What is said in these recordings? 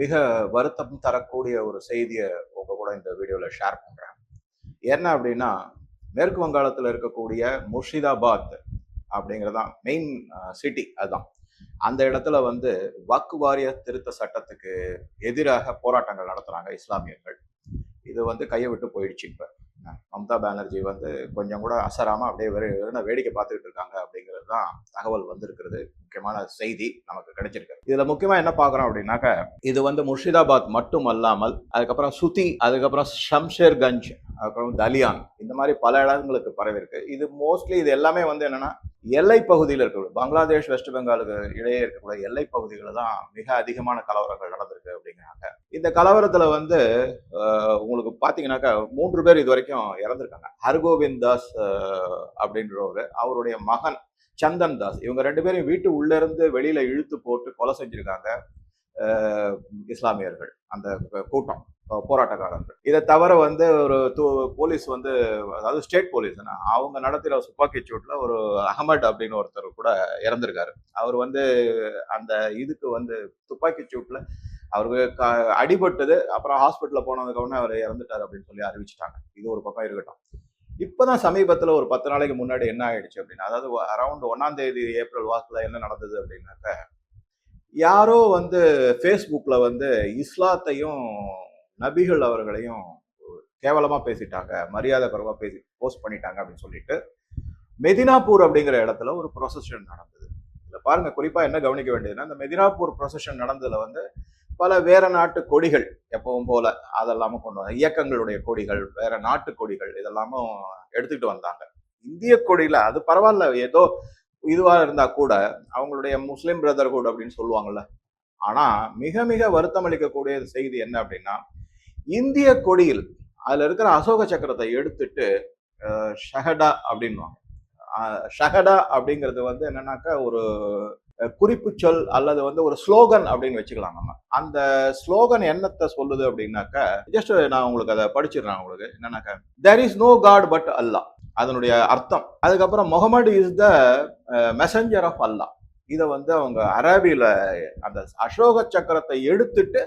மிக வருத்தம் தரக்கூடிய ஒரு செய்தியை உங்க கூட இந்த வீடியோவில் ஷேர் பண்ணுறேன் என்ன அப்படின்னா மேற்கு வங்காளத்தில் இருக்கக்கூடிய முர்ஷிதாபாத் அப்படிங்கிறதான் மெயின் சிட்டி அதுதான். அந்த இடத்துல வந்து வக்கு வாரிய திருத்த சட்டத்துக்கு எதிராக போராட்டங்கள் நடத்துகிறாங்க இஸ்லாமியர்கள். இது வந்து கையை விட்டு போயிடுச்சு இப்போ. மம்தா பானர்ஜி வந்து கொஞ்சம் கூட அசராம அப்படியே வெறும் வேடிக்கை பார்த்துக்கிட்டு இருக்காங்க அப்படிங்கிறது தான் தகவல் வந்திருக்கிறது. முக்கியமான செய்தி நமக்கு கிடைச்சிருக்கு. இதில் முக்கியமாக என்ன பார்க்குறோம் அப்படின்னாக்க இது வந்து முர்ஷிதாபாத் மட்டும் அல்லாமல் அதுக்கப்புறம் சுத்தி அதுக்கப்புறம் ஷம்ஷேர்கஞ்ச் அப்புறம் தலியான் இந்த மாதிரி பல இடங்களுக்கு பரவி இருக்கு இது மோஸ்ட்லி இது எல்லாமே வந்து என்னன்னா எல்லை பகுதியில் இருக்கக்கூடிய பங்களாதேஷ் வெஸ்ட் பெங்காலுக்கு இடையே இருக்கக்கூடிய எல்லை பகுதிகளில் தான் மிக அதிகமான கலவரங்கள் நடந்திருக்கு அப்படிங்கிறாங்க. இந்த கலவரத்தில் வந்து உங்களுக்கு பார்த்தீங்கன்னாக்கா மூன்று பேர் இது வரைக்கும் இறந்துருக்காங்க. ஹர்கோவிந்த் தாஸ் அப்படின்றவர் அவருடைய மகன் சந்தன் தாஸ். இவங்க ரெண்டு பேரும் வீட்டு உள்ளேருந்து இருந்து இழுத்து போட்டு கொலை செஞ்சுருக்காங்க இஸ்லாமியர்கள். அந்த கூட்டம் போராட்டக்காரர்கள். இதை தவிர வந்து ஒரு தூ போலீஸ் வந்து அதாவது ஸ்டேட் போலீஸ் அவங்க நடத்துகிற துப்பாக்கி சூட்டில் ஒரு அகமட் அப்படின்னு ஒருத்தர் கூட இறந்திருக்காரு. அவர் வந்து அந்த இதுக்கு வந்து துப்பாக்கி சூட்டில் அவருக்கு க- அடிபட்டது. அப்புறம் ஹாஸ்பிட்டலில் போனதுக்கு அவர் இறந்துட்டார் அப்படின்னு சொல்லி அறிவிச்சிட்டாங்க. இது ஒரு பக்கம் இருக்கட்டும். இப்போதான் சமீபத்தில் ஒரு பத்து நாளைக்கு முன்னாடி என்ன ஆயிடுச்சு அப்படின்னா அதாவது அரௌண்ட் ஒன்னாம் தேதி ஏப்ரல் வாக்கில் என்ன நடந்தது அப்படின்னாக்க யாரோ வந்து ஃபேஸ்புக்கில் வந்து இஸ்லாத்தையும் நபிகள் அவர்களையும் கேவலமாக பேசிட்டாங்க. மரியாதை குறைவாக பேசி போஸ்ட் பண்ணிட்டாங்க அப்படின்னு சொல்லிட்டு மெதினாப்பூர் அப்படிங்கிற இடத்துல ஒரு ப்ரொசஷன் நடந்தது. இதில் பாருங்க குறிப்பாக என்ன கவனிக்க வேண்டியதுன்னா இந்த மெதினாப்பூர் ப்ரொசஷன் நடந்ததில் வந்து பல வேற நாட்டு கொடிகள் எப்பவும் போல அதெல்லாமும் கொண்டு வந்தாங்க. இயக்கங்களுடைய கொடிகள் வேற நாட்டு கொடிகள் இதெல்லாமும் எடுத்துக்கிட்டு வந்தாங்க. இந்திய கொடியில அது பரவாயில்ல. ஏதோ இதுவா இருந்தா கூட அவங்களுடைய முஸ்லிம் பிரதர்ஹுட் அப்படின்னு சொல்லுவாங்கல்ல. ஆனா மிக மிக வருத்தம் அளிக்கக்கூடிய செய்தி என்ன அப்படின்னா இந்திய கொடியில் அதுல இருக்கிற அசோக சக்கரத்தை எடுத்துட்டு ஷஹடா அப்படின்வாங்க ஷஹடா அப்படிங்கிறது வந்து என்னன்னாக்கா ஒரு குறிப்பு சொல் அல்லது வந்து ஒரு ஸ்லோகன் அப்படின்னு வச்சுக்கலாம் நம்ம. அந்த ஸ்லோகன் என்னத்தை சொல்லுது அப்படின்னாக்க ஜஸ்ட் நான் உங்களுக்கு அதை படிச்சிடுறேன் உங்களுக்கு. என்னன்னாக்க there is no god but Allah அதனுடைய அர்த்தம். அதுக்கப்புறம் Muhammad is the messenger of Allah இதை வந்து அவங்க அரபியில அந்த அசோக சக்கரத்தை எடுத்துட்டு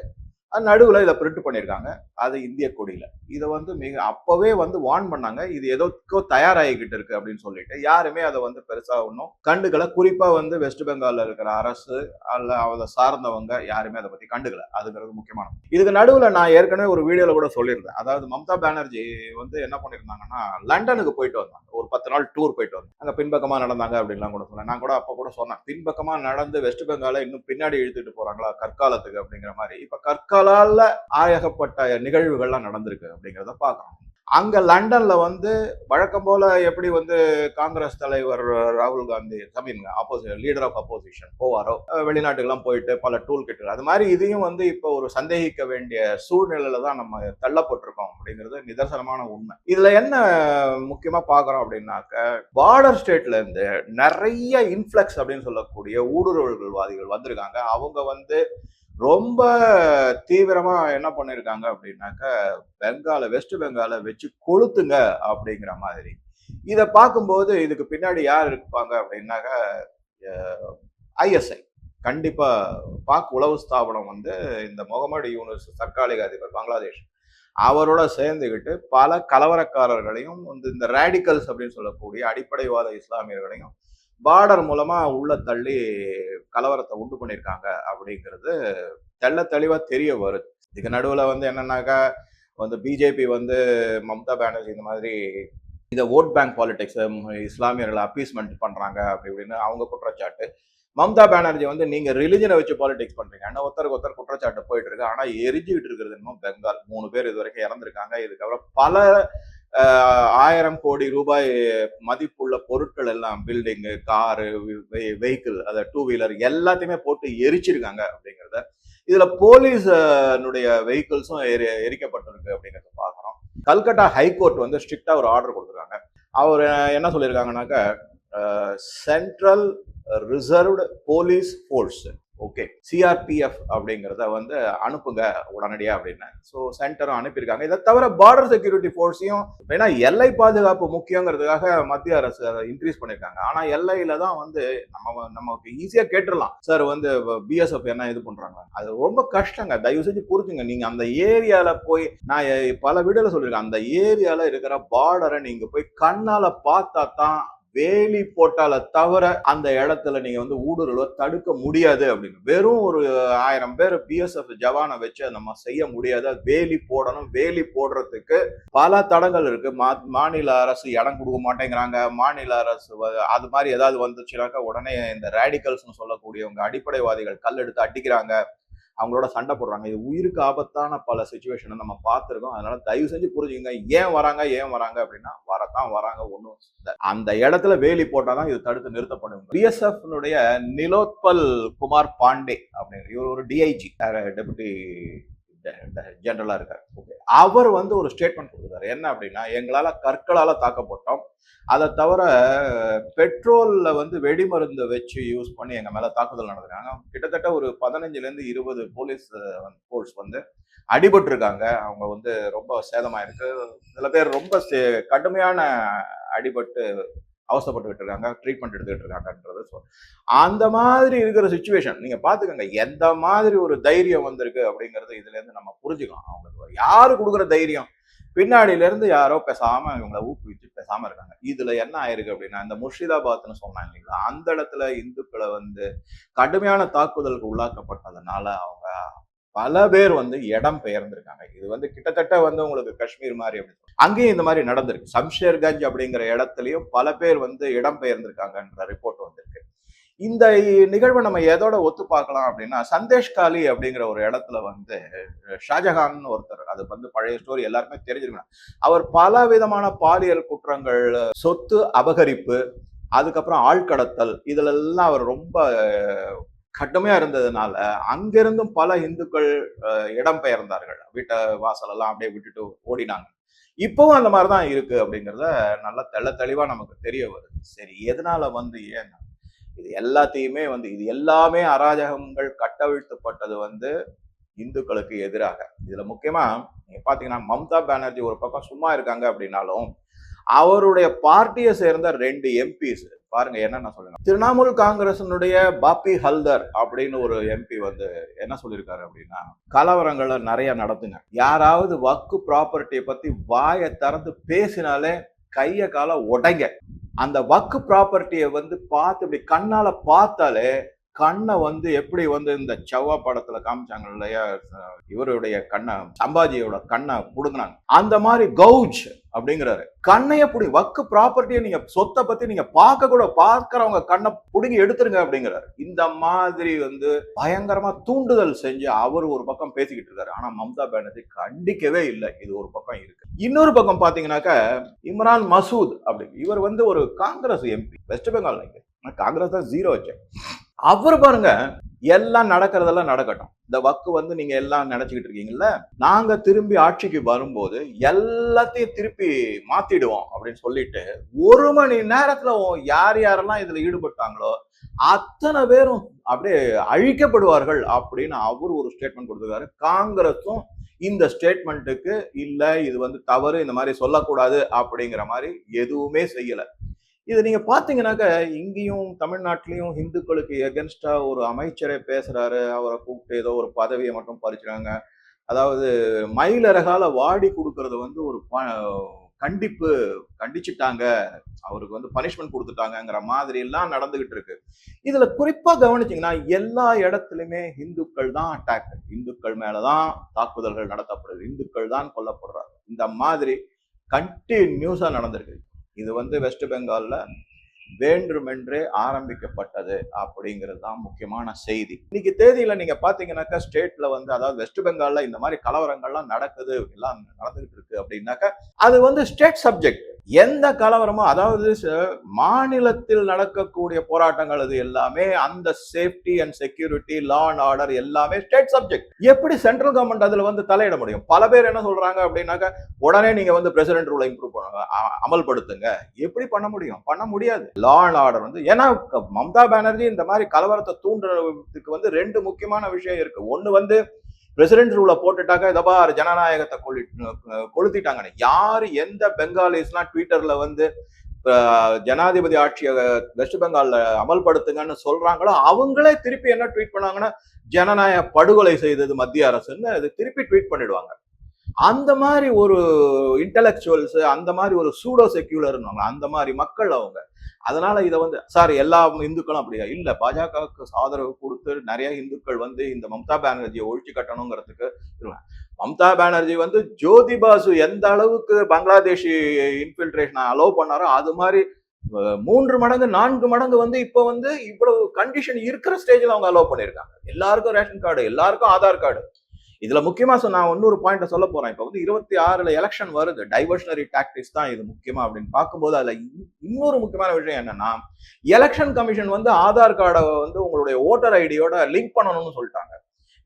நடுவில் இதை பிரிண்ட் பண்ணியிருக்காங்க அது இந்திய கொடியில். இதை வந்து மிக அப்போவே வந்து வார்ன் பண்ணாங்க. இது எதோக்கோ தயாராகிக்கிட்டு இருக்கு அப்படின்னு சொல்லிட்டு. யாருமே அதை வந்து பெருசாக ஒன்றும் கண்டுக்கல. குறிப்பாக வந்து வெஸ்ட் பெங்காலில் இருக்கிற அரசு அல்ல அதை சார்ந்தவங்க யாருமே அதை பற்றி கண்டுக்கல. அதுங்கிறது முக்கியமானது. இதுக்கு நடுவில் நான் ஏற்கனவே ஒரு வீடியோவில் கூட சொல்லியிருந்தேன். அதாவது மம்தா பானர்ஜி வந்து என்ன பண்ணியிருந்தாங்கன்னா லண்டனுக்கு போயிட்டு வந்தாங்க. ஒரு பத்து நாள் டூர் போயிட்டு வந்தாங்க. அங்க பின்பக்கமாக நடந்தாங்க அப்படின்லாம் கூட சொன்னேன் நான் கூட அப்போ கூட சொன்னேன். பின்பக்கமாக நடந்து வெஸ்ட் பெங்காலை இன்னும் பின்னாடி இழுத்துட்டு போகிறாங்களா கற்காலத்துக்கு அப்படிங்கிற மாதிரி. இப்போ கற்கால கற்காலால ஆயகப்பட்ட நிகழ்வுகள்லாம் நடந்திருக்கு அப்படிங்கிறத பார்க்கறோம் அங்க லண்டன்ல வந்து வழக்கம் போல எப்படி வந்து காங்கிரஸ் தலைவர் ராகுல் காந்தி சமீன் ஆப்போசிட் லீடர் ஆஃப் அப்போசிஷன் போவாரோ வெளிநாட்டுக்கெல்லாம் போயிட்டு பல டூல் கிட்டு அது மாதிரி இதையும் வந்து இப்போ ஒரு சந்தேகிக்க வேண்டிய சூழ்நிலையில தான் நம்ம தள்ளப்பட்டிருக்கோம் அப்படிங்கிறது நிதர்சனமான உண்மை. இதுல என்ன முக்கியமா பாக்குறோம் அப்படின்னாக்க பார்டர் ஸ்டேட்ல இருந்து நிறைய இன்ஃபிளக்ஸ் அப்படின்னு சொல்லக்கூடிய ஊடுருவல்வாதிகள் வந்திருக்காங்க. அவங்க வந்து ரொம்ப தீவிரமா என்ன பண்ணிருக்காங்க அப்படின்னாக்க பெங்கால வெஸ்ட் பெங்கால வச்சு கொளுத்துங்க அப்படிங்கிற மாதிரி. இதை பார்க்கும்போது இதுக்கு பின்னாடி யார் இருப்பாங்க அப்படின்னாக்க ஐஎஸ்ஐ கண்டிப்பா பாக் உளவு ஸ்தாபனம் வந்து இந்த முகமது யூனிவர்ஸ் தற்காலிக அதிபர் பங்களாதேஷ். அவரோட சேர்ந்துக்கிட்டு பல கலவரக்காரர்களையும் வந்து இந்த ரேடிக்கல்ஸ் அப்படின்னு சொல்லக்கூடிய அடிப்படைவாத இஸ்லாமியர்களையும் பார்டர் மூலமா உள்ள தள்ளி கலவரத்தை உண்டு பண்ணியிருக்காங்க அப்படிங்கிறது தெள்ள தெளிவா தெரிய வருது. இதுக்கு நடுவில் வந்து என்னன்னாக்கா வந்து பிஜேபி வந்து மம்தா பானர்ஜி இந்த மாதிரி இதை ஓட் பேங்க் பாலிடிக்ஸ் இஸ்லாமியர்களை அப்பீஸ்மெண்ட் பண்றாங்க அப்படி இப்படின்னு அவங்க குற்றச்சாட்டு. மம்தா பானர்ஜி வந்து நீங்க ரிலிஜனை வச்சு பாலிடிக்ஸ் பண்றீங்க. ஆனால் ஒருத்தருக்கு ஒருத்தர் குற்றச்சாட்டு போயிட்டு இருக்கு. ஆனா எரிஞ்சுக்கிட்டு இருக்கிறது என்னமோ பெங்கால். மூணு பேர் இது வரைக்கும் இறந்துருக்காங்க. இதுக்கப்புறம் பல ஆயிரம் கோடி ரூபாய் மதிப்புள்ள பொருட்கள் எல்லாம் பில்டிங்கு காரு வெஹிக்கிள் அதை டூ வீலர் எல்லாத்தையுமே போட்டு எரிச்சிருக்காங்க அப்படிங்கிறத இதுல போலீஸனுடைய வெஹிக்கிள்ஸும் எரி எரிக்கப்பட்டிருக்கு அப்படிங்கிறத பார்க்குறோம். கல்கட்டா ஹைகோர்ட் வந்து ஸ்ட்ரிக்டா ஒரு ஆர்டர் கொடுத்துருக்காங்க. அவர் என்ன சொல்லியிருக்காங்கனாக்க central reserved police force okay CRPF அப்படிங்கிறத வந்து அனுப்புங்க உடனடியாக அப்படின்னு. ஸோ சென்டரும் அனுப்பியிருக்காங்க. இதை தவிர பார்டர் செக்யூரிட்டி ஃபோர்ஸையும் ஏன்னா எல்லை பாதுகாப்பு முக்கியங்கிறதுக்காக மத்திய அரசு அதை இன்க்ரீஸ் பண்ணியிருக்காங்க. ஆனால் எல்லையில தான் வந்து நம்ம நமக்கு ஈஸியாக கேட்டுடலாம். சார் வந்து பிஎஸ்எஃப் என்ன இது பண்ணுறாங்க அது ரொம்ப கஷ்டங்க. தயவு செஞ்சு புரிஞ்சுங்க. நீங்கள் அந்த ஏரியாவில் போய் நான் பல வீடுல சொல்லியிருக்கேன். அந்த ஏரியாவில் இருக்கிற பார்டரை நீங்கள் போய் கண்ணால் பார்த்தா தான் வேலி போட்டால தவிர அந்த இடத்துல நீங்க வந்து ஊடுருவ தடுக்க முடியாது அப்படின்னு. வெறும் ஒரு ஆயிரம் பேர் பிஎஸ்எஃப் ஜவானை வச்சு நம்ம செய்ய முடியாது. வேலி போடணும். வேலி போடுறதுக்கு பல தடங்கள் இருக்கு. மா- மாநில அரசு இடம் கொடுக்க மாட்டேங்கிறாங்க. மாநில அரசு அது மாதிரி ஏதாவது வந்துச்சுனாக்கா உடனே இந்த ரேடிக்கல்ஸ்னு சொல்லக்கூடியவங்க அடிப்படைவாதிகள் கல் எடுத்து அடிக்கிறாங்க. அவங்களோட சண்டை போடுறாங்க. இது உயிருக்கு ஆபத்தான பல சுச்சுவேஷனை நம்ம பார்த்துருக்கோம். அதனால தயவு செஞ்சு புரிஞ்சுங்க ஏன் வராங்க? ஏன் வராங்க? அப்படின்னா வரத்தான் வராங்க ஒன்றும் அந்த இடத்துல வேலி போட்டாதான் இது தடுத்து நிறுத்தப்படும் பிஎஸ்எஃப்னுடைய நிலோத்பல் குமார் பாண்டே அப்படின்னு இவர் ஒரு டிஐஜி டெபுட்டி ஜென்ரலாக இருக்கார். ஓகே அவர் வந்து ஒரு ஸ்டேட்மெண்ட் கொடுக்குறாரு. என்ன அப்படின்னா எங்களால் கற்களால் தாக்கப்பட்டோம். அதை தவிர பெட்ரோலில் வந்து வெடிமருந்தை வச்சு யூஸ் பண்ணி எங்கள் மேலே தாக்குதல் நடந்துருக்காங்க கிட்டத்தட்ட ஒரு பதினஞ்சுலேருந்து இருபது போலீஸ் ஃபோர்ஸ் uh, வந்து அடிபட்டிருக்காங்க. அவங்க வந்து ரொம்ப சேதமாயிருக்கு. சில பேர் ரொம்ப சே- கடுமையான அடிபட்டு அவசரப்பட்டுக்கிட்டு இருக்காங்க ட்ரீட்மெண்ட் எடுத்துக்கிட்டு இருக்காங்கன்றது ஸோ அந்த மாதிரி இருக்கிற சுச்சுவேஷன் நீங்க பாத்துக்கோங்க எந்த மாதிரி ஒரு தைரியம் வந்திருக்கு அப்படிங்கறது இதுல இருந்து நம்ம புரிஞ்சுக்கலாம் அவங்களுக்கு யாரு கொடுக்குற தைரியம்? பின்னாடியில இருந்து யாரோ பேசாம இவங்களை ஊக்குவிச்சு பேசாம இருக்காங்க. இதுல என்ன ஆயிருக்கு அப்படின்னா இந்த முர்ஷிதாபாத்னு சொன்னாங்க இல்லைங்களா? அந்த இடத்துல இந்துக்களை வந்து கடுமையான தாக்குதலுக்கு உள்ளாக்கப்பட்டதுனால அவங்க பல பேர் வந்து இடம் பெயர்ந்திருக்காங்க. இது வந்து கிட்டத்தட்ட வந்து உங்களுக்கு காஷ்மீர் மாதிரி அப்படி அங்கேயும் இந்த மாதிரி நடந்திருக்கு. சம்ஷேர்கஞ்ச் அப்படிங்கிற இடத்துலையும் பல பேர் வந்து இடம் பெயர்ந்திருக்காங்கன்ற ரிப்போர்ட் வந்திருக்கு. இந்த நிகழ்வை நம்ம எதோட ஒத்து பார்க்கலாம் அப்படின்னா சந்தேஷ் காலி அப்படிங்கிற ஒரு இடத்துல வந்து ஷாஜஹான் ஒருத்தர் அது வந்து பழைய ஸ்டோரி எல்லாருமே தெரிஞ்சிருக்கணும் அவர் பல விதமான பாலியல் குற்றங்கள் சொத்து அபகரிப்பு அதுக்கப்புறம் ஆழ்கடத்தல் இதுல எல்லாம் அவர் ரொம்ப கடுமையா இருந்ததுனால அங்கிருந்தும் பல இந்துக்கள் இடம் பெயர்ந்தார்கள் வீட்டை வாசல் எல்லாம் அப்படியே விட்டுட்டு ஓடினாங்க. இப்பவும் அந்த மாதிரி தான் இருக்கு அப்படிங்கிறத நல்லா தெள்ள தெளிவா நமக்கு தெரிய வருது. சரி எதனால வந்து ஏன் இது எல்லாத்தையுமே வந்து இது எல்லாமே அராஜகங்கள் கட்டவிழ்த்தப்பட்டது வந்து இந்துக்களுக்கு எதிராக. இதுல முக்கியமா நீங்க பாத்தீங்கன்னா மம்தா பானர்ஜி ஒரு பக்கம் சும்மா இருக்காங்க அப்படின்னாலும் அவருடைய பார்ட்டியை சேர்ந்த ரெண்டு எம்பிஸ் பாருங்க என்னென்ன சொல்லுங்க திரிணாமுல் காங்கிரசனுடைய பாப்பி ஹல்தர் அப்படின்னு ஒரு எம்பி வந்து என்ன சொல்லியிருக்காரு அப்படின்னா கலவரங்களை நிறைய நடத்துங்க. யாராவது வக்கு ப்ராப்பர்ட்டியை பத்தி வாயை திறந்து பேசினாலே கைய கால உடைங்க. அந்த வக்கு ப்ராப்பர்ட்டியை வந்து பார்த்து இப்படி கண்ணால பார்த்தாலே கண்ணை வந்து எப்படி வந்து இந்த செவ்வா படத்துல காமிச்சாங்க இல்லையா? இவருடைய கண்ணை சம்பாஜியோட கண்ணை புடுங்கினாங்க. அந்த மாதிரி கவுஜ் அப்படிங்கிறாரு. கண்ணைய புடி வக்கு ப்ராப்பர்ட்டியை நீங்க சொத்தை பத்தி நீங்க பார்க்க கூட பார்க்கிறவங்க கண்ணை புடுங்கி எடுத்துருங்க அப்படிங்கிறாரு. இந்த மாதிரி வந்து பயங்கரமா தூண்டுதல் செஞ்சு அவர் ஒரு பக்கம் பேசிக்கிட்டு இருக்காரு. ஆனா மம்தா பானர்ஜி கண்டிக்கவே இல்லை. இது ஒரு பக்கம் இருக்கு. இன்னொரு பக்கம் பாத்தீங்கன்னாக்க இம்ரான் மசூத் அப்படி. இவர் வந்து ஒரு காங்கிரஸ் எம்பி வெஸ்ட் பெங்கால் காங்கிரஸ் தான் ஜீரோ வச்சேன் அவர் பாருங்க எல்லாம் நடக்கிறதெல்லாம் நடக்கட்டும். இந்த வக்கு வந்து நீங்க எல்லாம் நினைச்சுக்கிட்டு இருக்கீங்கல்ல நாங்க திரும்பி ஆட்சிக்கு வரும்போது எல்லாத்தையும் திருப்பி மாத்திடுவோம் அப்படின்னு சொல்லிட்டு ஒரு மணி நேரத்துல யார் யாரெல்லாம் இதுல ஈடுபட்டாங்களோ அத்தனை பேரும் அப்படியே அழிக்கப்படுவார்கள் அப்படின்னு அவர் ஒரு ஸ்டேட்மெண்ட் கொடுத்துருக்காரு. காங்கிரஸும் இந்த ஸ்டேட்மெண்ட்டுக்கு இல்லை இது வந்து தவறு இந்த மாதிரி சொல்லக்கூடாது அப்படிங்கிற மாதிரி எதுவுமே செய்யலை. இது நீங்க பாத்தீங்கன்னாக்க இங்கேயும் தமிழ்நாட்டிலையும் ஹிந்துக்களுக்கு எகென்ஸ்டா ஒரு அமைச்சரே பேசுறாரு. அவரை கூப்பிட்டு ஏதோ ஒரு பதவியை மட்டும் பறிச்சுறாங்க அதாவது மயிலரகால வாடி கொடுக்கறது வந்து ஒரு ப- கண்டிப்பு கண்டிச்சுட்டாங்க. அவருக்கு வந்து பனிஷ்மெண்ட் கொடுத்துட்டாங்கங்கிற மாதிரி எல்லாம் நடந்துகிட்டு இருக்கு. இதுல குறிப்பா கவனிச்சிங்கன்னா எல்லா இடத்துலையுமே இந்துக்கள் தான் அட்டாக் இந்துக்கள் மேலதான் தாக்குதல்கள் நடத்தப்படுது. இந்துக்கள் தான் கொல்லப்படுறாங்க. இந்த மாதிரி கண்டினியூஸா நடந்திருக்கு. இது வந்து வெஸ்ட் பெங்காலில் வேண்டுமென்றே ஆரம்பிக்கப்பட்டது அப்படிங்கிறது தான் முக்கியமான செய்தி. இன்னைக்கு தேதியில நீங்க பாத்தீங்கன்னாக்கா ஸ்டேட்ல வந்து அதாவது வெஸ்ட் பெங்கால்ல இந்த மாதிரி கலவரங்கள்லாம் நடக்குது எல்லாம் நடந்துகிட்டு இருக்கு அப்படின்னாக்கா அது வந்து ஸ்டேட் சப்ஜெக்ட் எந்த கலவரமும் அதாவது ச- மாநிலத்தில் நடக்கக்கூடிய போராட்டங்கள் அது எல்லாமே அந்த safety and security law and order எல்லாமே ஸ்டேட் சப்ஜெக்ட் எப்படி சென்ட்ரல் கவர்மெண்ட் அதுல வந்து தலையிட முடியும்? பல பேர் என்ன சொல்றாங்க அப்படின்னாக்க உடனே நீங்க வந்து பிரசிடென்ட் ரூலை இம்ப்ரூவ் பண்ணுங்க அமல்படுத்துங்க. எப்படி பண்ண முடியும்? பண்ண முடியாது. லா அண்ட் ஆர்டர் வந்து ஏன்னா மம்தா பானர்ஜி இந்த மாதிரி கலவரத்தை தூண்டுறதுக்கு வந்து ரெண்டு முக்கியமான விஷயம் இருக்கு. ஒன்னு வந்து பிரசிடென்ட் ரூலை போட்டுட்டாக்க இதை ஜனநாயகத்தை கொளி கொளுத்திட்டாங்கன்னு. யார் எந்த பெங்காலிஸ்லாம் ட்விட்டர்ல வந்து ஜனாதிபதி ஆட்சியை வெஸ்ட் பெங்கால்ல அமல்படுத்துங்கன்னு சொல்றாங்களோ அவங்களே திருப்பி என்ன ட்வீட் பண்ணாங்கன்னா ஜனநாயக படுகொலை செய்தது மத்திய அரசுன்னு அது திருப்பி ட்வீட் பண்ணிடுவாங்க. அந்த மாதிரி ஒரு இன்டலெக்சுவல்ஸ் அந்த மாதிரி ஒரு சூடோ செக்யூலர் அந்த மாதிரி மக்கள் அவங்க. அதனால இதை வந்து சார் எல்லா இந்துக்களும் அப்படியா? இல்ல பாஜகவுக்கு ஆதரவு கொடுத்து நிறைய இந்துக்கள் வந்து இந்த மம்தா பானர்ஜியை ஒழிச்சு கட்டணுங்கிறதுக்கு மம்தா பானர்ஜி வந்து ஜோதி பாசு எந்த அளவுக்கு பங்களாதேஷி இன்ஃபில்ட்ரேஷனை அலோவ் பண்ணாரோ அது மாதிரி மூன்று மடங்கு நான்கு மடங்கு வந்து இப்போ வந்து இவ்வளவு கண்டிஷன் இருக்கிற ஸ்டேஜில் அவங்க அலோவ் பண்ணியிருக்காங்க. எல்லாருக்கும் ரேஷன் கார்டு எல்லாருக்கும் ஆதார் கார்டு இதுல முக்கியமா சொன்ன நான் இன்னொரு பாயிண்ட் சொல்ல போறேன். இப்போ வந்து இருபத்தி ஆறுல எலெக்ஷன் வருது. டைவர்ஷனரி டாக்டிக்ஸ் தான் இது முக்கியமா அப்படின்னு பார்க்கும்போது அதுல இன்னொரு முக்கியமான விஷயம் என்னன்னா எலெக்ஷன் கமிஷன் வந்து ஆதார் கார்டை வந்து உங்களுடைய ஓட்டர் ஐடியோட லிங்க் பண்ணணும்னு சொல்லிட்டாங்க.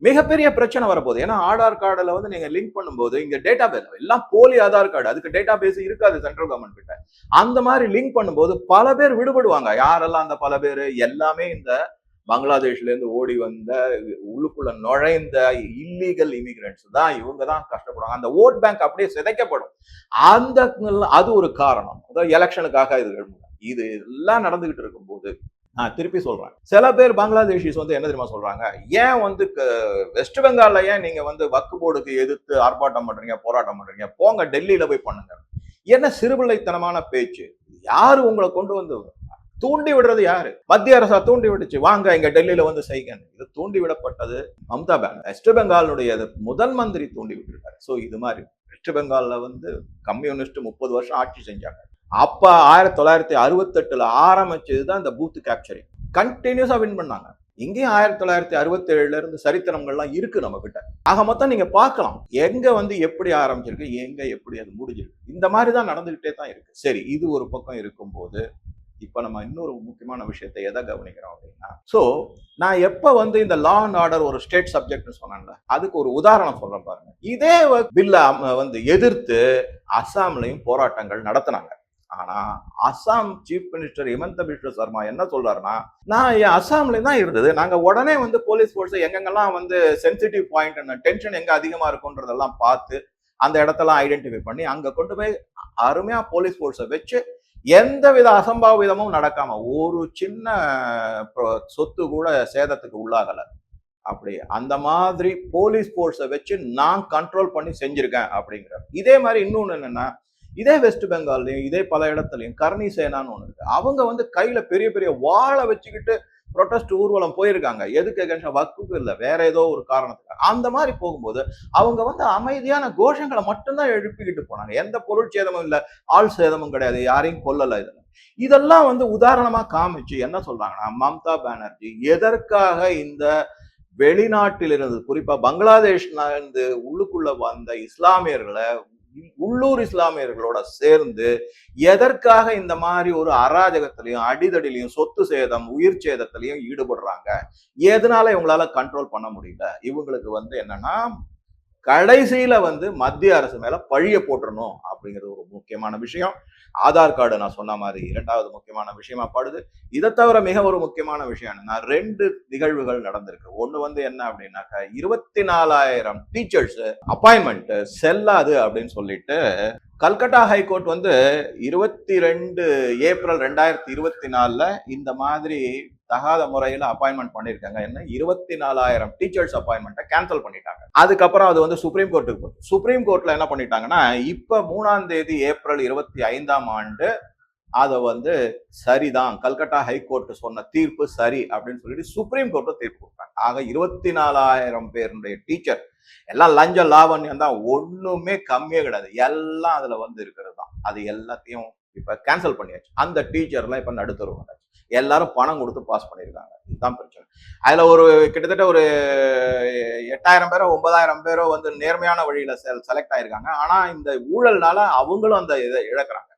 மிகப்பெரிய பிரச்சனை வரப்போகுது. ஏன்னா ஆதார் கார்டில் வந்து நீங்கள் லிங்க் பண்ணும்போது இங்கே டேட்டா பேஸ் எல்லாம் போலி ஆதார் கார்டு. அதுக்கு டேட்டா பேஸ் இருக்காது சென்ட்ரல் கவர்மெண்ட் கிட்ட. அந்த மாதிரி லிங்க் பண்ணும்போது பல பேர் விடுபடுவாங்க. யாரெல்லாம் அந்த பல பேர்? எல்லாமே இந்த பங்களாதேஷ்லேருந்து ஓடி வந்த உள்ளுக்குள்ள நுழைந்த இல்லீகல் இமிகிரண்ட்ஸ் தான் இவங்க தான் கஷ்டப்படுவாங்க. அந்த ஓட் பேங்க் அப்படியே சிதைக்கப்படும். அந்த அது ஒரு காரணம். அதாவது எலெக்ஷனுக்காக இது இது எல்லாம் நடந்துகிட்டு இருக்கும்போது நான் திருப்பி சொல்றேன். சில பேர் பங்களாதேஷிஸ் வந்து என்ன தெரியுமா சொல்றாங்க? ஏன் வந்து க- வெஸ்ட் பெங்கால்ல ஏன் நீங்க வந்து வக்கு போர்டுக்கு எதிர்த்து ஆர்ப்பாட்டம் பண்றீங்க போராட்டம் பண்றீங்க? போங்க டெல்லியில போய் பண்ணுங்க. என்ன சிறுபிள்ளைத்தனமான பேச்சு. யாரு உங்களை கொண்டு வந்து தூண்டி விடுறது யாரு? மத்திய அரசா தூண்டி விடுச்சு வாங்க இங்க டெல்லியில வந்து செய்யுங்க இது தூண்டி விடப்பட்டது மம்தா பேனர் வெஸ்ட் பெங்காலுடைய முதல் மந்திரி தூண்டி விட்டுருக்காரு. சோ இது மாதிரி வெஸ்ட் பெங்கால்ல வந்து கம்யூனிஸ்ட் முப்பது வருஷம் ஆட்சி செஞ்சாங்க. அப்ப ஆயிரத்தி தொள்ளாயிரத்தி அறுபத்தெட்டுல ஆரம்பிச்சது தான் இந்த பூத் கேப்சரிங் கண்டினியூஸா வின் பண்ணாங்க. இங்கேயும் ஆயிரத்தி தொள்ளாயிரத்தி அறுபத்தி ஏழுல இருந்து சரித்திரங்கள்லாம் இருக்கு நம்ம கிட்ட ஆக மொத்தம் நீங்க பார்க்கலாம். எங்க வந்து எப்படி ஆரம்பிச்சிருக்கு எங்க எப்படி அது முடிஞ்சிருக்கு. இந்த மாதிரி தான் நடந்துகிட்டே தான் இருக்கு. சரி இது ஒரு பக்கம் இருக்கும்போது இப்போ நம்ம இன்னொரு முக்கியமான விஷயத்தை எதை கவனிக்கிறோம் அப்படின்னா ஸோ நான் எப்போ வந்து இந்த லா அண்ட் ஆர்டர் ஒரு ஸ்டேட் சப்ஜெக்ட்னு சொன்னேன்ல அதுக்கு ஒரு உதாரணம் சொல்கிறேன் பாருங்க. இதே பில்ல வந்து எதிர்த்து அஸ்ஸாம்லயும் போராட்டங்கள் நடத்தினாங்க. ஆனா அஸ்ஸாம் சீஃப் மினிஸ்டர் ஹிமந்த பிஸ்வ சர்மா என்ன சொல்றாருன்னா நான் என் அஸ்ஸாம்ல தான் இருந்தது. நாங்க உடனே வந்து போலீஸ் ஃபோர்ஸை எங்கெங்கெல்லாம் வந்து சென்சிட்டிவ் பாயிண்ட் டென்ஷன் எங்க அதிகமா இருக்குன்றதெல்லாம் பார்த்து அந்த இடத்தெல்லாம் ஐடென்டிஃபை பண்ணி அங்க கொண்டு போய் அருமையா போலீஸ் ஃபோர்ஸை வச்சு எந்த வித அசம்பாவிதமும் நடக்காம ஒரு சின்ன சொத்து கூட சேதத்துக்கு உள்ளாகல. அப்படி அந்த மாதிரி போலீஸ் ஃபோர்ஸை வச்சு நான் கண்ட்ரோல் பண்ணி செஞ்சிருக்கேன் அப்படிங்கிற இதே மாதிரி இன்னொன்று என்னன்னா இதே வெஸ்ட் பெங்கால்லையும் இதே பல இடத்துலையும் கர்ணி சேனான்னு ஒன்று இருக்கு. அவங்க வந்து கையில பெரிய பெரிய வாழை வச்சுக்கிட்டு ப்ரொட்டஸ்ட் ஊர்வலம் போயிருக்காங்க. எதுக்கு எகன்ஸ்டா வக்குக்கு இல்லை. வேற ஏதோ ஒரு காரணத்துக்கு அந்த மாதிரி போகும்போது அவங்க வந்து அமைதியான கோஷங்களை மட்டும்தான் எழுப்பிக்கிட்டு போனாங்க. எந்த பொருள் சேதமும் இல்லை. ஆள் சேதமும் கிடையாது. யாரையும் கொல்லலை. இதில் இதெல்லாம் வந்து உதாரணமா காமிச்சு என்ன சொல்றாங்கன்னா மம்தா பானர்ஜி எதற்காக இந்த வெளிநாட்டிலிருந்து குறிப்பா பங்களாதேஷ்ல இருந்து உள்ளுக்குள்ள வந்த இஸ்லாமியர்களை உள்ளூர் இஸ்லாமியர்களோட சேர்ந்து எதற்காக இந்த மாதிரி ஒரு அராஜகத்திலையும் அடிதடிலையும் சொத்து சேதம் உயிர் சேதத்திலையும் ஈடுபடுறாங்க? எதனால இவங்களால கண்ட்ரோல் பண்ண முடியல? இவங்களுக்கு வந்து என்னன்னா கடைசியில வந்து மத்திய அரசு மேல பழிய போட்டுறணும் அப்படிங்கிறது ஒரு முக்கியமான விஷயம். ஆதார் கார்டு நான் சொன்ன மாதிரி இரண்டாவது முக்கியமான விஷயமா பாடுது. இதை தவிர மிக ஒரு முக்கியமான விஷயம் நான் ரெண்டு நிகழ்வுகள் நடந்திருக்கு. ஒண்ணு வந்து என்ன அப்படின்னாக்கா இருபத்தி நாலாயிரம் டீச்சர்ஸ் அப்பாயின்மெண்ட் செல்லாது அப்படின்னு சொல்லிட்டு கல்கட்டா ஹைகோர்ட் வந்து இருபத்தி ரெண்டு ஏப்ரல் ரெண்டாயிரத்தி இருபத்தி நாலுல இந்த மாதிரி தகாத முறையில் அப்பாயின்மெண்ட் பண்ணிருக்காங்க. என்ன? இருபத்தி நாலாயிரம் டீச்சர்ஸ் அப்பாயின்மெண்ட்டை கேன்சல் பண்ணிட்டாங்க. அதுக்கப்புறம் அது வந்து சுப்ரீம் கோர்ட்டுக்கு போகுது சுப்ரீம் கோர்ட்டில் என்ன பண்ணிட்டாங்கன்னா இப்போ மூணாம் தேதி ஏப்ரல் இருபத்தி ஐந்தாம் ஆண்டு அதை வந்து சரிதான். கல்கட்டா ஹைகோர்ட் சொன்ன தீர்ப்பு சரி அப்படின்னு சொல்லிட்டு சுப்ரீம் கோர்ட்ல தீர்ப்பு கொடுத்தாங்க. ஆக இருபத்தி நாலாயிரம் பேருடைய டீச்சர் எல்லாம் லஞ்ச லாவண்யம் தான். ஒண்ணுமே கம்மியே கிடையாது. எல்லாம் அதுல வந்து இருக்கிறது தான். அது எல்லாத்தையும் இப்ப கேன்சல் பண்ணியாச்சு. அந்த டீச்சர்லாம் இப்ப நடுத்தருவாங்க. எல்லாரும் பணம் கொடுத்து பாஸ் பண்ணியிருக்காங்க. இதுதான் பிரச்சனை. அதுல ஒரு கிட்டத்தட்ட ஒரு எட்டாயிரம் பேரோ ஒன்பதாயிரம் பேரோ வந்து நேர்மையான வழியில செலக்ட் ஆயிருக்காங்க. ஆனா இந்த ஊழல்னால அவங்களும் அந்த இதை இழக்கிறாங்க.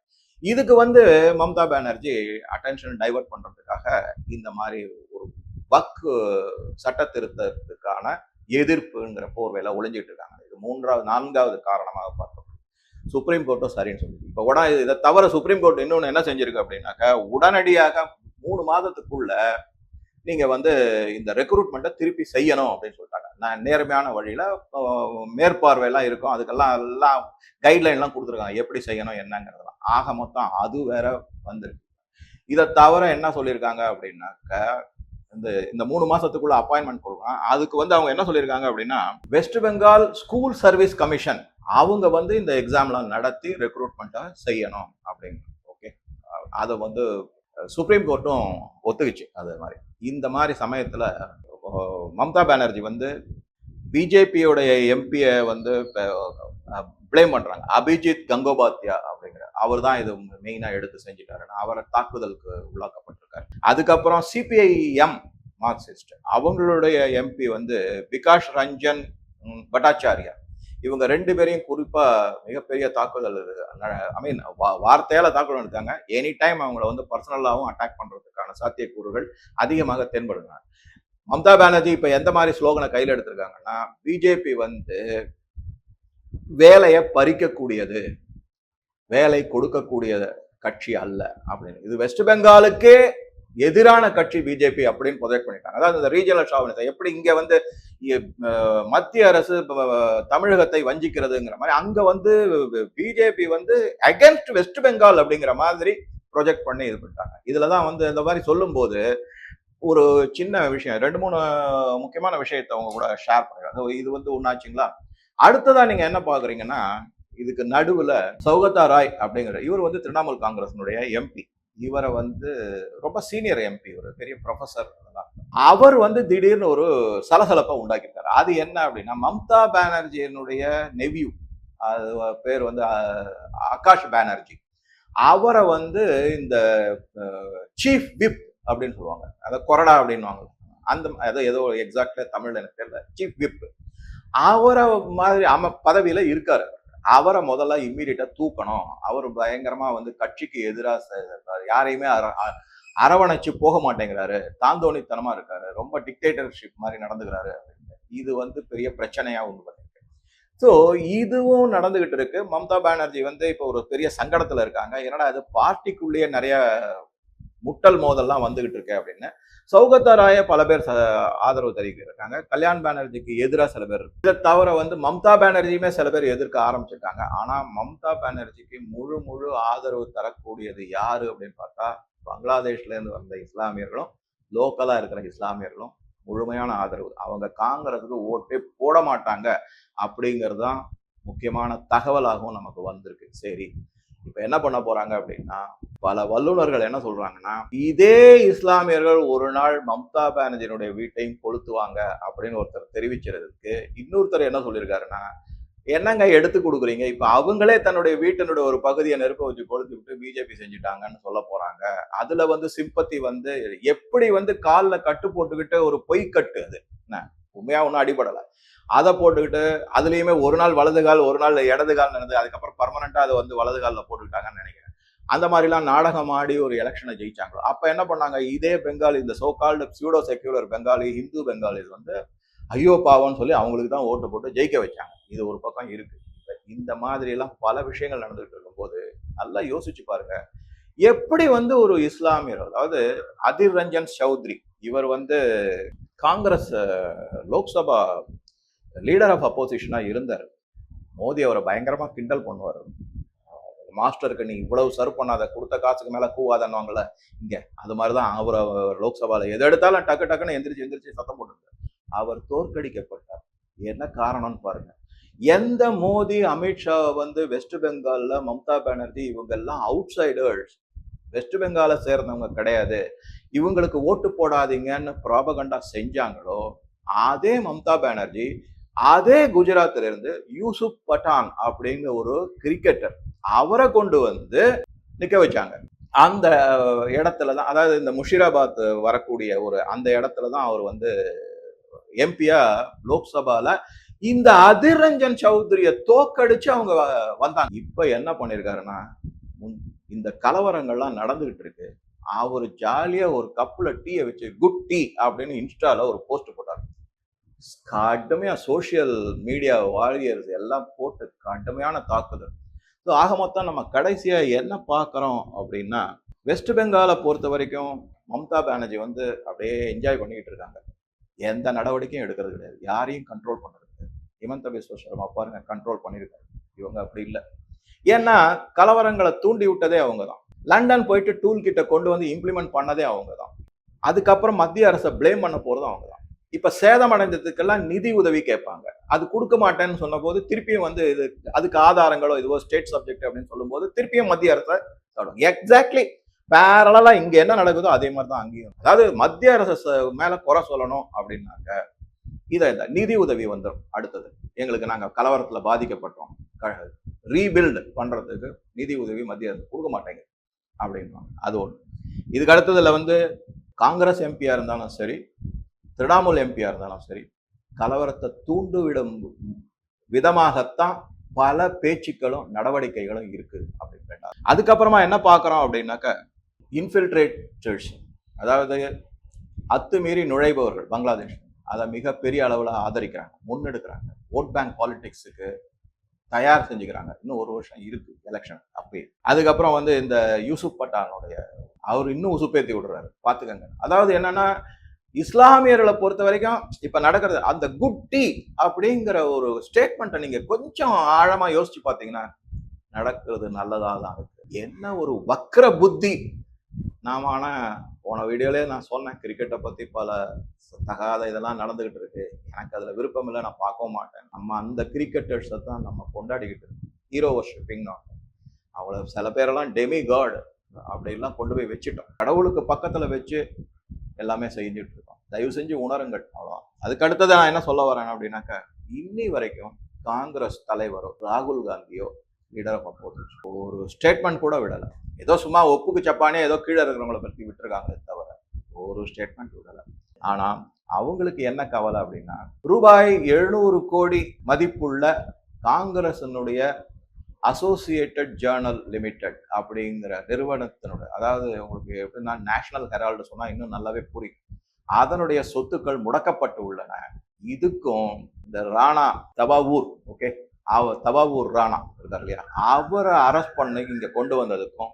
இதுக்கு வந்து மம்தா பானர்ஜி அட்டென்ஷன் டைவர்ட் பண்றதுக்காக இந்த மாதிரி ஒரு வக்கு சட்ட திருத்தத்துக்கான எதிர்ப்புங்கிற போர்வையில ஒளிஞ்சிட்டு இருக்காங்க. இது மூன்றாவது நான்காவது காரணமாக பார்த்தோம் சுப்ரீம் கோர்ட்டும் சரின்னு சொல்லி இப்போ உடனே இதை தவிர சுப்ரீம் கோர்ட் இன்னொன்று என்ன செஞ்சிருக்கு அப்படின்னாக்கா உடனடியாக மூணு மாதத்துக்குள்ள நீங்க வந்து இந்த ரெக்ரூட்மெண்ட்டை திருப்பி செய்யணும் அப்படின்னு சொல்லிட்டாங்க. நான் நேர்மையான வழியில மேற்பார்வையெல்லாம் இருக்கும். அதுக்கெல்லாம் எல்லாம் கைட்லைன்லாம் கொடுத்துருக்காங்க. எப்படி செய்யணும் என்னங்கிறதெல்லாம். ஆக மொத்தம் அது வேற வந்திருக்கு. இதை தவிர என்ன சொல்லியிருக்காங்க அப்படின்னாக்க இந்த இந்த மூணு மாசத்துக்குள்ள அப்பாயின்மெண்ட் கொடுக்கலாம் அதுக்கு வந்து அவங்க என்ன சொல்லியிருக்காங்க அப்படின்னா West Bengal school service commission அவங்க வந்து இந்த எக்ஸாம்லாம் நடத்தி ரெக்ரூட்மெண்ட்டை செய்யணும் அப்படின்னு. ஓகே அதை வந்து சுப்ரீம் கோர்ட்டும் ஒத்துக்குச்சு அது மாதிரி. இந்த மாதிரி சமயத்தில் மம்தா பானர்ஜி வந்து பிஜேபியோடைய எம்பியை வந்து பிளேம் பண்ணுறாங்க அபிஜித் கங்கோபாத்யா அப்படிங்கிற அவர் தான் இது மெயினாக எடுத்து செஞ்சுட்டாருன்னு அவரை தாக்குதலுக்கு உள்ளாக்கப்பட்டிருக்காரு. அதுக்கப்புறம் சிபிஐஎம் மார்க்சிஸ்ட் அவங்களுடைய எம்பி வந்து விகாஷ் ரஞ்சன் பட்டாச்சாரியா இவங்க ரெண்டு பேரையும் குறிப்பா மிகப்பெரிய தாக்குதல் ஐ மீன் வார்த்தையால தாக்குதல் எடுத்தாங்க எனி டைம் அவங்கள வந்து பர்சனலாகவும் அட்டாக் பண்றதுக்கான சாத்தியக்கூறுகள் அதிகமாக தென்படுங்க மம்தா பானர்ஜி இப்ப எந்த மாதிரி ஸ்லோகனை கையில எடுத்திருக்காங்கன்னா பிஜேபி வந்து வேலையை பறிக்கக்கூடியது வேலை கொடுக்கக்கூடிய கட்சி அல்ல அப்படின்னு. இது வெஸ்ட் பெங்காலுக்கே எதிரான கட்சி பிஜேபி அப்படின்னு ப்ரொஜெக்ட் பண்ணிட்டாங்க. அதாவது இந்த ரீஜனல் ஷாவனிசம் எப்படி இங்க வந்து மத்திய அரசு தமிழகத்தை வஞ்சிக்கிறதுங்கிற மாதிரி அங்க வந்து பிஜேபி வந்து அகேன்ஸ்ட் வெஸ்ட் பெங்கால் அப்படிங்கிற மாதிரி ப்ரொஜெக்ட் பண்ணி இது பண்ணிட்டாங்க. இதுலதான் வந்து இந்த மாதிரி சொல்லும்போது ஒரு சின்ன விஷயம் ரெண்டு மூணு முக்கியமான விஷயத்தை அவங்க கூட ஷேர் பண்ணுறாங்க இது வந்து ஒன்னாச்சுங்களா அடுத்ததா நீங்க என்ன பாக்குறீங்கன்னா இதுக்கு நடுவுல சௌகதா ராய் அப்படிங்கிற இவர் வந்து திரிணாமுல் காங்கிரஸினுடைய எம்பி இவரை வந்து ரொம்ப சீனியர் எம்பி ஒரு பெரிய ப்ரொஃபசர் அவர் வந்து திடீர்னு ஒரு சலசலப்பை உண்டாக்கிட்டார் அது என்ன அப்படின்னா மம்தா பானர்ஜியினுடைய நெவியூ அது பேர் வந்து ஆகாஷ் பானர்ஜி. அவரை வந்து இந்த சீஃப் விப் அப்படின்னு சொல்லுவாங்க. அதை கொரடா அப்படின்னுவாங்க அந்த ஏதோ ஏதோ எக்ஸாக்டா தமிழ்ல எனக்கு தெரியல. சீஃப் விப் அவரை மாதிரி அம பதவியில இருக்காரு. அவரை முதல்ல இம்மீடியட்டா தூக்கணும். அவர் பயங்கரமா வந்து கட்சிக்கு எதிராக யாரையுமே அரவணைச்சு போக மாட்டேங்கிறாரு. தாந்தோணித்தனமா இருக்காரு. ரொம்ப டிக்டேட்டர்ஷிப் மாதிரி நடந்துக்கிறாரு இது வந்து பெரிய பிரச்சனையா உண்டு பண்ணிருக்கு ஸோ இதுவும் நடந்துகிட்டு இருக்கு. மம்தா பானர்ஜி வந்து இப்போ ஒரு பெரிய சங்கடத்துல இருக்காங்க. என்னடா அது பார்ட்டிக்குள்ளேயே நிறைய முட்டல் மோதல்லாம் வந்துகிட்டு இருக்கு அப்படின்னு. சௌகத்தராய பல பேர் ஆதரவு ஆதரவு தெரிவிக்கிறாங்க கல்யாண் பானர்ஜிக்கு எதிராக சில பேர் இதை தவிர வந்து மம்தா பானர்ஜியுமே சில பேர் எதிர்க்க ஆரம்பிச்சிருக்காங்க. ஆனா மம்தா பானர்ஜிக்கு முழு முழு ஆதரவு தரக்கூடியது யாரு அப்படின்னு பார்த்தா பங்களாதேஷ்லேருந்து வந்த இஸ்லாமியர்களும் லோக்கலாக இருக்கிற இஸ்லாமியர்களும் முழுமையான ஆதரவு. அவங்க காங்கிரஸுக்கு ஓட்டே போட மாட்டாங்க அப்படிங்கிறது தான் முக்கியமான தகவலாகவும் நமக்கு வந்திருக்கு. சரி இப்போ என்ன பண்ண போகிறாங்க அப்படின்னா பல வல்லுநர்கள் என்ன சொல்கிறாங்கன்னா இதே இஸ்லாமியர்கள் ஒரு நாள் மம்தா பானர்ஜியினுடைய வீட்டையும் கொளுத்துவாங்க அப்படின்னு ஒருத்தர் தெரிவிச்சதுக்கு இன்னொருத்தர் என்ன சொல்லியிருக்காருன்னா என்னங்க எடுத்து கொடுக்குறீங்க? இப்போ அவங்களே தன்னுடைய வீட்டினுடைய ஒரு பகுதியை நெருப்ப வச்சு கொழுத்து விட்டு பிஜேபி செஞ்சுட்டாங்கன்னு சொல்ல போறாங்க. அதுல வந்து சிம்பத்தி வந்து எப்படி வந்து காலில் கட்டு போட்டுக்கிட்டு ஒரு பொய்க்கட்டு அது? என்ன? உண்மையா ஒன்றும் அடிபடலை. அதை போட்டுக்கிட்டு அதுலேயுமே ஒரு நாள் வலது கால் ஒரு நாள் இடது கால் நடந்து அதுக்கப்புறம் பர்மனெண்ட்டாக அதை வந்து வலது காலில் போட்டுக்கிட்டாங்கன்னு நினைக்கிறேன். அந்த மாதிரிலாம் நாடகம் ஆடி ஒரு எலெக்ஷனை ஜெயிச்சாங்களோ. அப்போ என்ன பண்ணாங்க? இதே பெங்காலி இந்த so called pseudo secular Bengali Hindu Bengalis வந்து ஐயோ பாவம்னு சொல்லி அவங்களுக்கு தான் ஓட்டு போட்டு ஜெயிக்க வச்சாங்க. இது ஒரு பக்கம் இருக்கு. இந்த மாதிரி எல்லாம் பல விஷயங்கள் நடந்துகிட்டு இருக்கும்போது நல்லா யோசிச்சு பாருங்க. எப்படி வந்து ஒரு இஸ்லாமியர் அதாவது அதிர் ரஞ்சன் சௌத்ரி இவர் வந்து காங்கிரஸ் லோக்சபா லீடர் ஆஃப் அப்போசிஷனாக இருந்தார். மோடி அவரை பயங்கரமாக கிண்டல் பண்ணுவார். மாஸ்டருக்கு நீ இவ்வளவு சர்வ் பண்ணாத கொடுத்த காசுக்கு மேலே கூவாதன்னுவாங்கல்ல இங்கே. அது மாதிரி தான் அவர் லோக்சபாவில் எது எடுத்தாலும் டக்கு டக்குன்னு எந்திரிச்சு எந்திரிச்சு சத்தம் போட்டு அவர் தோற்கடிக்கப்பட்டார். என்ன காரணம்னு பாருங்க. எந்த மோதி அமித்ஷா வந்து வெஸ்ட் பெங்கால்ல மம்தா பானர்ஜி இவங்க எல்லாம் அவுட் சைடர்ஸ் வெஸ்ட் பெங்காலை சேர்ந்தவங்க கிடையாது. இவங்களுக்கு ஓட்டு போடாதீங்கன்னு ப்ராபகண்டா செஞ்சாங்களோ அதே மம்தா பானர்ஜி அதே குஜராத்ல இருந்து யூசுப் பட்டான் அப்படிங்கிற ஒரு கிரிக்கெட்டர் அவரை கொண்டு வந்து நிக்க வச்சாங்க. அந்த இடத்துல தான் அதாவது இந்த முஷிராபாத் வரக்கூடிய ஒரு அந்த இடத்துல தான் அவர் வந்து எம்பியா லோக்சபால இந்த அதிரஞ்சன் சௌத்ரிய தோக்கடிச்சு அவங்க வ- வந்தாங்க. இப்ப என்ன பண்ணிருக்காருன்னா இந்த கலவரங்கள்லாம் நடந்துகிட்டு இருக்கு. அவர் ஜாலியா ஒரு கப்புல டீயை வச்சு குட் டீ அப்படின்னு இன்ஸ்டால ஒரு போஸ்ட் போட்டார். கடுமையா சோஷியல் மீடியா வாரியர்ஸ் எல்லாம் போட்டு கடுமையான தாக்குதல். ஸோ ஆக மொத்தம் நம்ம கடைசியா என்ன பார்க்குறோம் அப்படின்னா வெஸ்ட் பெங்காலை பொறுத்த வரைக்கும் மம்தா பானர்ஜி வந்து அப்படியே என்ஜாய் பண்ணிக்கிட்டு இருக்காங்க. எந்த நடவடிக்கையும் எடுக்கிறது கிடையாது. யாரையும் கண்ட்ரோல் பண்ணுறது கிடையாது. ஹிமந்த பிஸ்வ சர்மா பாருங்க கண்ட்ரோல் பண்ணியிருக்காரு. இவங்க அப்படி இல்லை. ஏன்னா கலவரங்களை தூண்டி விட்டதே அவங்க தான். லண்டன் போயிட்டு டூல் கிட்ட கொண்டு வந்து இம்ப்ளிமெண்ட் பண்ணதே அவங்க தான். அதுக்கப்புறம் மத்திய அரசை ப்ளேம் பண்ண போகிறது அவங்க தான். இப்போ சேதம் அடைஞ்சதுக்கெல்லாம் நிதி உதவி கேட்பாங்க. அது கொடுக்க மாட்டேன்னு சொன்னபோது திருப்பியும் வந்து இது அதுக்கு ஆதாரங்களோ இதுவோ ஸ்டேட் சப்ஜெக்ட் அப்படின்னு சொல்லும்போது திருப்பியும் மத்திய அரசை தொடங்கும். எக்ஸாக்ட்லி பேரலா இங்க என்ன நடக்குதோ அதே மாதிரி தான் அங்கேயும். அதாவது மத்திய அரசு மேல குறை சொல்லணும் அப்படின்னாக்க இதை இந்த நிதி உதவி வந்துடும் அடுத்தது எங்களுக்கு நாங்க கலவரத்துல பாதிக்கப்பட்டோம். ரீபில்டு பண்றதுக்கு நிதி உதவி மத்திய அரசு கொடுக்க மாட்டேங்குது. அப்படின்வாங்க அது ஒண்ணு. இதுக்கு அடுத்ததுல வந்து காங்கிரஸ் எம்பியா இருந்தாலும் சரி திரிணாமுல் எம்பியா இருந்தாலும் சரி கலவரத்தை தூண்டுவிடும் விதமாகத்தான் பல பேச்சுக்களும் நடவடிக்கைகளும் இருக்கு அப்படின்னு அதுக்கப்புறமா என்ன பார்க்குறோம் அப்படின்னாக்க இன்ஃபில்ட்ரேட்டர்ஸ் அதாவது அத்துமீறி நுழைபவர்கள் பங்களாதேஷ். அதை மிகப்பெரிய அளவில் ஆதரிக்கிறாங்க முன்னெடுக்கிறாங்க. ஓட் பேங்க் பாலிடிக்ஸுக்கு தயார் செஞ்சுக்கிறாங்க. இன்னும் ஒரு வருஷம் இருக்கு எலெக்ஷன் அப்பயே. அதுக்கப்புறம் வந்து இந்த யூசுப் பட்டானுடைய அவர் இன்னும் உசுப்பேத்தி விடுறாரு. பார்த்துக்கங்க. அதாவது என்னன்னா இஸ்லாமியர்களை பொறுத்த வரைக்கும் இப்ப நடக்கிறது அந்த குட் டீ அப்படிங்கிற ஒரு ஸ்டேட்மெண்ட்டை நீங்க கொஞ்சம் ஆழமா யோசிச்சு பார்த்தீங்கன்னா நடக்கிறது நல்லதாக தான் இருக்கு. என்ன ஒரு வக்ர புத்தி நாம ஆனால் போன வீடியோலே நான் சொன்னேன் கிரிக்கெட்டை பற்றி பல தகாத இதெல்லாம் நடந்துக்கிட்டு இருக்கு. எனக்கு அதில் விருப்பம் இல்லை நான் பார்க்கவும் மாட்டேன். நம்ம அந்த கிரிக்கெட்டர்ஸை தான் நம்ம கொண்டாடிக்கிட்டு இருக்கோம். ஹீரோ வர்ஷிப்பிங் அவங்கள சில பேரெல்லாம் டெமி கார்டு அப்படிலாம் கொண்டு போய் வச்சுட்டோம். கடவுளுக்கு பக்கத்தில் வச்சு எல்லாமே செஞ்சுட்டு இருக்கோம். தயவு செஞ்சு உணருங்கள் அவ்வளோதான் அதுக்கு அடுத்தது நான் என்ன சொல்ல வரேன் அப்படின்னாக்கா இன்னி வரைக்கும் காங்கிரஸ் தலைவரோ ராகுல் காந்தியோ லீடர் ஆஃப் ஒரு ஸ்டேட்மெண்ட் கூட விடலை. ஏதோ சும்மா ஒப்புக்கு சப்பானே ஏதோ கீழே இருக்கிறவங்கள பற்றி விட்டுருக்காங்களே தவிர ஒரு ஸ்டேட்மெண்ட் விடலை. ஆனால் அவங்களுக்கு என்ன கவலை அப்படின்னா ரூபாய் எழுநூறு கோடி மதிப்புள்ள காங்கிரசினுடைய அசோசியேட்டட் ஜேர்னல் லிமிடெட் அப்படிங்கிற நிறுவனத்தினுடைய அதாவது உங்களுக்கு எப்படின்னா நேஷனல் ஹெரால்டு சொன்னால் இன்னும் நல்லாவே புரியும். அதனுடைய சொத்துக்கள் முடக்கப்பட்டு உள்ளன. இதுக்கும் இந்த ராணா தபாவூர் ஓகே அவ தபாவூர் ராணா இருக்கார் இல்லையா? அவரை அரெஸ்ட் பண்ணி இங்கே கொண்டு வந்ததுக்கும்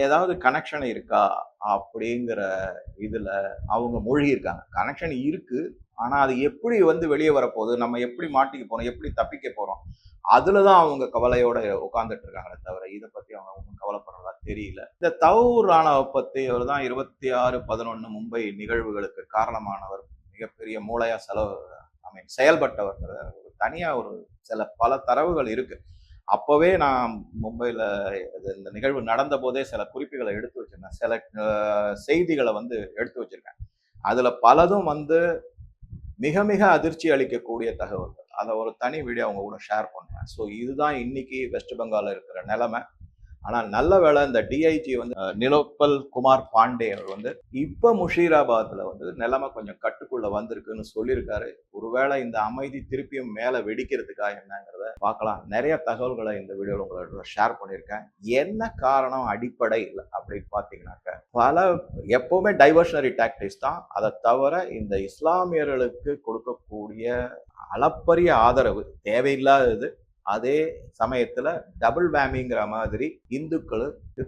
ஏதாவது கனெக்ஷன் இருக்கா? அப்படிங்கிற இதில் அவங்க மூழ்கியிருக்காங்க. கனெக்ஷன் இருக்குது ஆனால் அது எப்படி வந்து வெளியே வரப்போகுது? நம்ம எப்படி மாட்டிக்க போகிறோம் எப்படி தப்பிக்க போகிறோம் அதில் தான் அவங்க கவலையோட உட்காந்துட்டு இருக்காங்களே தவிர இதை பற்றி அவங்க ஒன்றும் கவலைப்படுறதா தெரியல. இந்த தவூர் ராணாவை பற்றி அவர் தான் இருபத்தி ஆறு பதினொன்று மும்பை நிகழ்வுகளுக்கு காரணமானவர் மிகப்பெரிய மூளையாக செலவு ஐ மீன் செயல்பட்டவர் ஒரு தனியாக ஒரு சில பல தரவுகள் இருக்குது அப்போவே நான் மும்பையில் இது- இந்த நிகழ்வு நடந்த போதே சில குறிப்புகளை எடுத்து வச்சிருந்தேன். சில செய்திகளை வந்து எடுத்து வச்சிருக்கேன். அதில் பலதும் வந்து மிக மிக அதிர்ச்சி அளிக்கக்கூடிய தகவல்கள். அதை ஒரு தனி வீடியோ அவங்க கூட ஷேர் பண்ணுறேன் ஸோ இதுதான் இன்னைக்கு வெஸ்ட் பெங்காலில் இருக்கிற நிலைமை. ஆனால் நல்ல வேளை இந்த டிஐஜி வந்து நிலோப்பல் குமார் பாண்டே அவர் வந்து இப்போ முஷீராபாத்தில் வந்து நிலைமை கொஞ்சம் கட்டுக்குள்ளே வந்திருக்குன்னு சொல்லியிருக்காரு. ஒருவேளை இந்த அமைதி திருப்பியும் மேலே வெடிக்கிறதுக்கா என்னங்கிறத பார்க்கலாம். நிறைய தகவல்களை இந்த வீடியோவில் உங்களோட ஷேர் பண்ணியிருக்கேன். என்ன காரணம் அடிப்படை இல்லை அப்படின்னு பார்த்தீங்கன்னாக்க பல எப்போவுமே டைவர்ஷனரி டாக்டிக்ஸ் தான். அதை தவிர இந்த இஸ்லாமியர்களுக்கு கொடுக்கக்கூடிய அளப்பரிய ஆதரவு தேவையில்லாதது அதே சமயத்தில் டபுள் வேமிங்கிற மாதிரி இந்துக்களுக்கு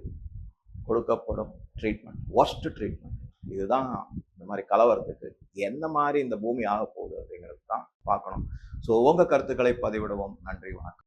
கொடுக்கப்படும் ட்ரீட்மெண்ட் ஒஸ்ட் ட்ரீட்மெண்ட் இதுதான் இந்த மாதிரி கலவரத்துக்கு என்ன மாதிரி இந்த பூமி ஆக போகுது அப்படிங்கிறது தான் பார்க்கணும். ஸோ உங்கள் கருத்துக்களை பதிவிடுவோம். நன்றி வணக்கம்.